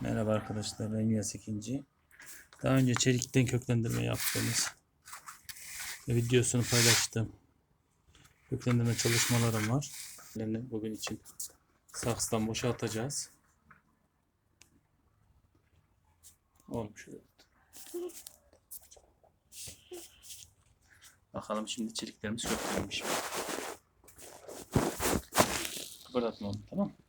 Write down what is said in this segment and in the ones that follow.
Merhaba arkadaşlar ben Yas ikinci. Daha önce çelikten köklendirme yaptığımız videosunu paylaştım. Köklendirme çalışmalarım var. Bugün için saksıdan boşaltacağız. Olmuş. Bakalım şimdi çeliklerimiz köklenmiş. mi? Kıpırdatma onu tamam mı?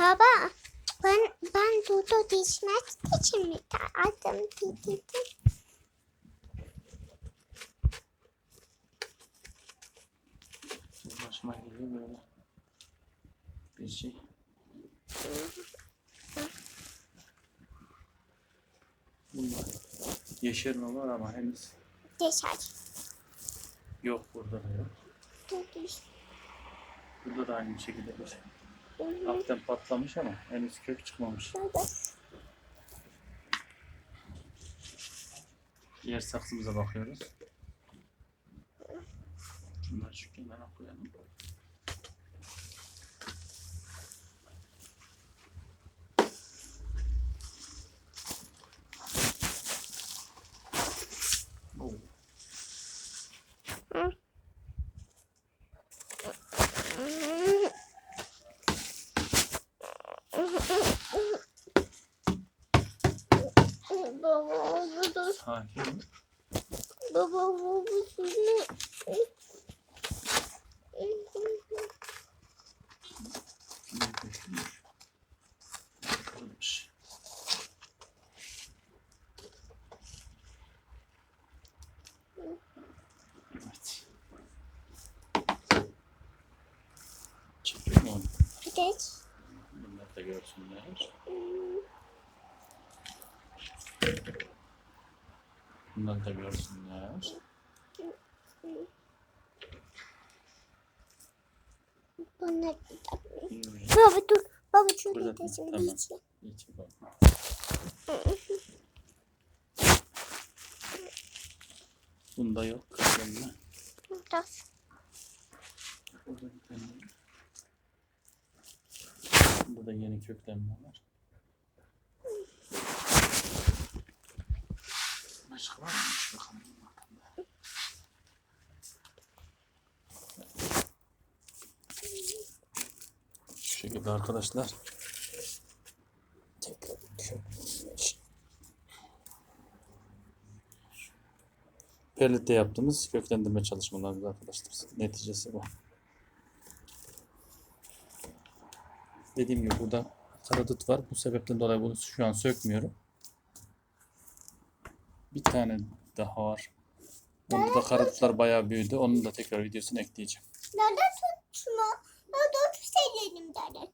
Baba, ben ben Dudu dişmek için mi aldım dedim. Başıma geliyor böyle bir şey. Bunlar yeşerme var ama henüz Geçer. yok burada da yok. Dudu. Burada da aynı şekilde bir hafiften patlamış ama henüz kök çıkmamış. Diğer saksımıza bakıyoruz. Şunları şu kenara koyalım. Baba, Dudu. Sakin. Baba, bu? Kırılmış. Evet. Çekiyor mu onu? Geç. Bunlar da görsünler. Bunlar da görsünler. Bana Baba dur. Baba şunu Burada, getirsin. tamam. Geç. hiç bakma. Bunda yok. Dur. Burada bir tane var. Bunda da yeni köklenme var. Mı? Bakalım. Şu şekilde arkadaşlar. Perlitte yaptığımız köklendirme çalışmalarımız arkadaşlar. Neticesi bu. Dediğim gibi burada karadut var. Bu sebepten dolayı bunu şu an sökmüyorum. Bir tane daha var. Onda da karotlar bayağı büyüdü. Onun da tekrar videosunu ekleyeceğim. Nerede tutma? Nerede tutsaydın derler.